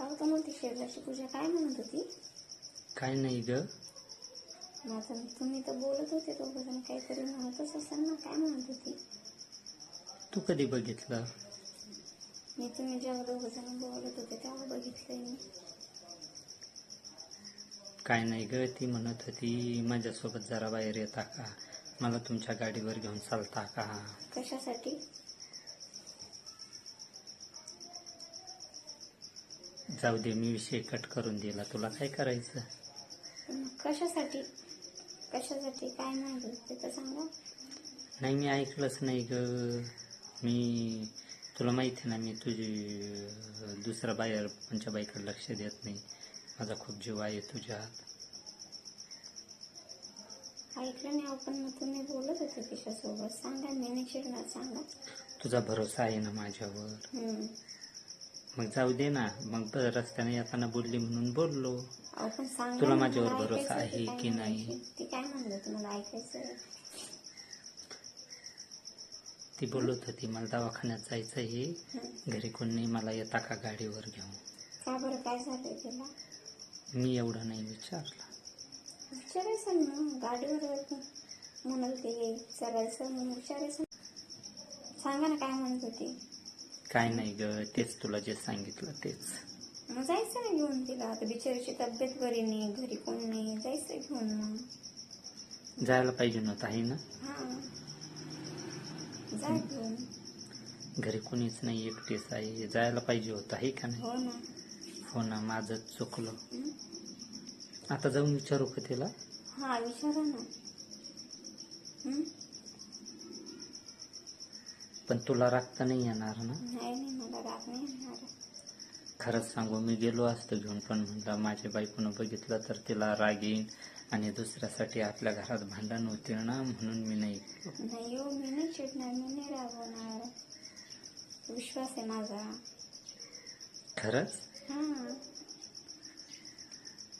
का होतं मग ती शेजारची पूजा? काय म्हणत होती? काय नाही ग. आता तुम्ही तर बोलत होते दोघं काहीतरी म्हणतच असाल ना काय म्हणत होती? तू कधी बघितलं? मी तुम्ही जेव्हा दोघं जण बोलत होते तेव्हा बघितलंय मी. काय नाही ग ती म्हणत होती माझ्यासोबत जरा बाहेर येता का? मला तुमच्या गाडीवर घेऊन चालता का? कशासाठी? जाऊ दे मी विषय कट करून दिला. तुला काय करायचं? कशासाठी? कशासाठी? काय होते ते तर सांगा नाही मी ऐकलंच नाही ग. मी तुला माहिती आहे ना मी तुझी दुसऱ्या बाहेर कोणच्या बाईकडे लक्ष देत नाही. माझा खूप जीव आहे तुझ्यात ऐकलं नाही आपण मग तुम्ही बोलत होते तिच्यासोबत. सांगा मी नाही सांगा. तुझा भरोसा आहे ना माझ्यावर. मग जाऊ दे ना. मग रस्त्याने येताना बोलली म्हणून बोललो. अहो पण सांगा तुला माझ्यावर भरोसा आहे की नाही? ती काय म्हणलं? तुम्हाला ऐकायचं ती बोलत होती मला दवाखान्यात जायचं आहे. घरी कोण नाही मला येता का गाडीवर घेऊन? का बरं? काय तिला? मी एवढं नाही विचारलं. विचारायचं ना गाडीवर म्हणाल ते चालायचं. म्हणून विचारायचं. सांगा ना काय म्हणत होती? काय नाही ग तेच तुला जे सांगितलं तेच. मग जायचं ना घेऊन तिला आता बिचारीची तब्येत बरी नाही घरी कोण नाही जायचं घेऊन. मग जायला पाहिजे नव्हतं आहे ना? हा. जा घेऊन. घरी कोणीच नाही एकटीच आहे जायला पाहिजे होतं आहे का नाही? हो ना. हो ना माझं चुकलं. हं? आता जाऊन विचारू का तिला? हा विचारा ना. हं? पण तुला रागता नाही येणार ना? नाही नाही मला राग नाही येणार. खरंच सांगू मी गेलो असतो घेऊन पण म्हणलं माझ्या बायकोनं बघितलं तर तिला राग येईन आणि दुसऱ्यासाठी आपल्या घरात भांडण होतील ना म्हणून मी नाही हो मी नाही चिडणार मी नाही रागवणार. विश्वास आहे माझा. खरंच? हा.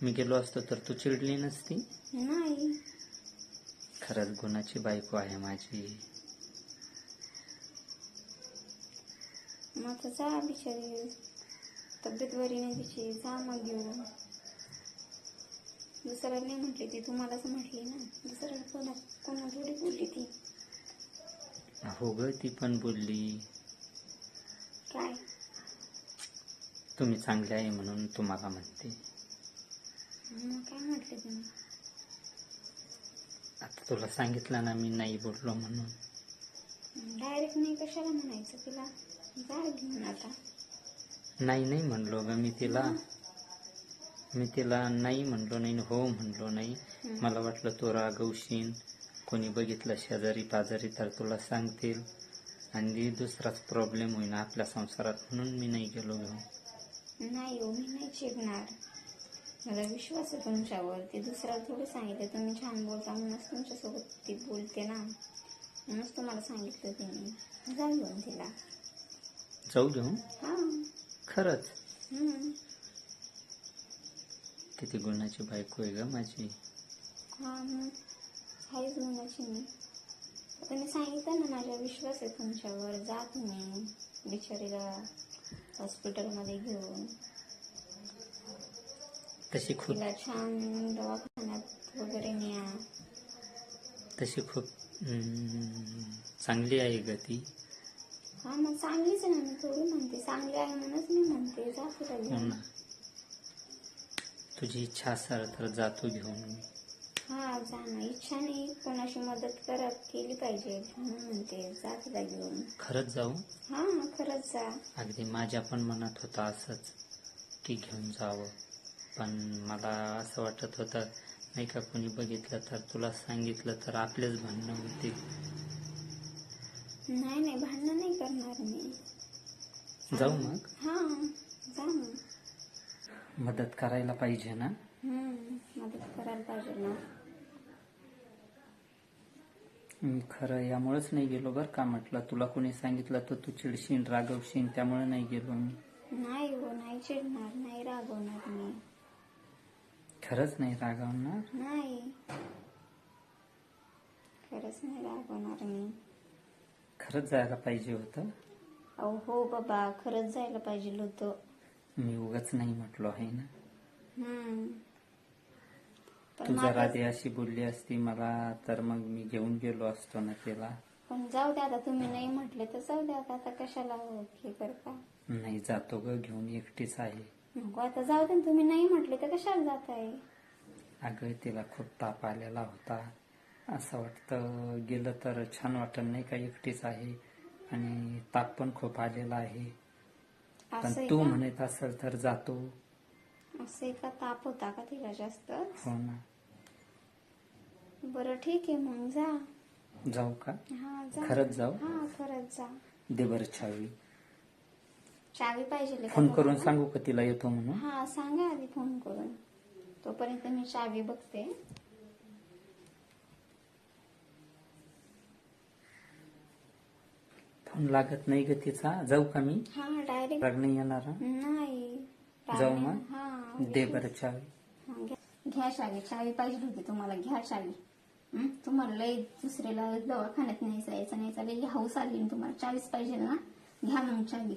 मी गेलो असतो तर तू चिडली नसती? नाही. खरंच गुणाची बायको आहे माझी. मग जा बिचारी तब्येत बरी नाही तिची जा मग घेऊन दुसऱ्याला नाही म्हटली ती तुम्हालाच म्हटली ना. दुसऱ्याला कोणा कोणा थोडी बोलली ती? हो ग ती पण बोलली. काय? तुम्ही चांगले आहे म्हणून तुम्हाला म्हणते. मग काय म्हटले तुम्ही आता तुला सांगितलं ना मी नाही बोललो म्हणून. डायरेक्ट नाही कशाला म्हणायचं तिला? जा घेऊन आता नाही नाही म्हणलो ग मी तिला. मी तिला नाही म्हणलो नाही हो म्हणलो नाही. मला वाटलं तो रागवशीन. कोणी बघितलं शेजारी पाजारी तर तुला सांगतील. आणि दुसराच प्रॉब्लेम होईन आपल्या संसारात म्हणून मी नाही गेलो घेऊन नाही हो मी नाही चिडणार मला विश्वास आहे तुमच्यावर ती दुसऱ्याला थोडी सांगितलं तुम्ही छान बोलता म्हणूनच तुमच्यासोबत ती बोलते ना. म्हणूनच तुम्हाला सांगितलं तिने. जा घेऊन तिला. जाऊ हा. खरंच. किती गुणाची बायको आहे ग माझी. आहेच म्हणायची मी. तुम्ही सांगितलं ना माझा विश्वास आहे तुमच्यावर. जा तुम्ही बिचारीला हॉस्पिटलमध्ये घेऊन. तशी खूप छान दवाखान्यात वगैरे न्या. तशी खूप चांगली आहे ग ती. हा मग चांगलीच ना मी थोडी म्हणते. चांगली आहे म्हणूनच मी म्हणते. जा तिला हो ना. तुझी इच्छा असेल तर जातो घेऊन मी. हा जा ना. इच्छा नाही. कोणाशी मदत करा केली पाहिजे म्हणून म्हणते. जा तिला घेऊन. खरंच जाऊ? हा खरंच जा. अगदी माझ्या पण मनात होतं असंच की घेऊन जावं. पण मला असं वाटत होतं नाही का कोणी बघितलं तर तुला सांगितलं तर आपलेच भांडणं होतील. नाही नाही भांडणं नाही करणार मी. जाऊ मग. हा जा मग. मदत करायला पाहिजे ना? मदत करायला पाहिजे ना. मी खरं यामुळेच नाही गेलो बरं का म्हटलं. तुला कोणी सांगितलं तर तू चिडशीन रागवशीन त्यामुळे नाही गेलो मी. नाही हो नाही चिडणार नाही रागवणार मी. खरंच नाही रागवणार? नाही. खरंच नाही रागवणार मी. खरंच जायला पाहिजे होतं? अहो हो बाबा खरंच जायला पाहिजे होतं. मी उगाच नाही म्हटलो आहे ना? हम्म. पण तू जर माझं- आधी अशी बोलली असती मला तर मग मी घेऊन गेलो असतो ना तिला. पण जाऊ दे आता तुम्ही नाही म्हटले तर जाऊ दे आता आता कशाला हे करता? नाही जातो ग घेऊन एकटीच आहे. नको आता जाऊ दे तुम्ही नाही म्हटले तर कशाला जात आहे अगं तिला खूप ताप आलेला होता. असं वाटतं. गेलं तर छान वाटत नाही का? एकटीच आहे. आणि ताप पण खूप आलेला आहे. पण असं तू का? म्हणत असेल तर जातो. असं आहे का? ताप होता का तिला जास्त हो ना. बरं ठीक आहे मग जा. जाऊ का? हा जा. खरंच जाऊ? हा खरंच जा. दे बरं चावी. चावी पाहिजे फोन करून? सांगू का तिला येतो म्हणून? हा सांगा आधी फोन करून. तोपर्यंत मी चावी बघते. फोन लागत नाही ग तिचा. जाऊ का मी? हा डायरेक्ट राग नाही येणार हं? नाही जाऊ मग? हा दे बरं चावी. हा, घ्या- चावी पाहिजे होती तुम्हाला. घ्या चावी हं? तुम्हाला लय दुसऱ्याला दवाखान्यात नाही जायचं नाही चालेल हौस आली ना तुम्हाला. चावीच पाहिजे ना? घ्या मग चावी.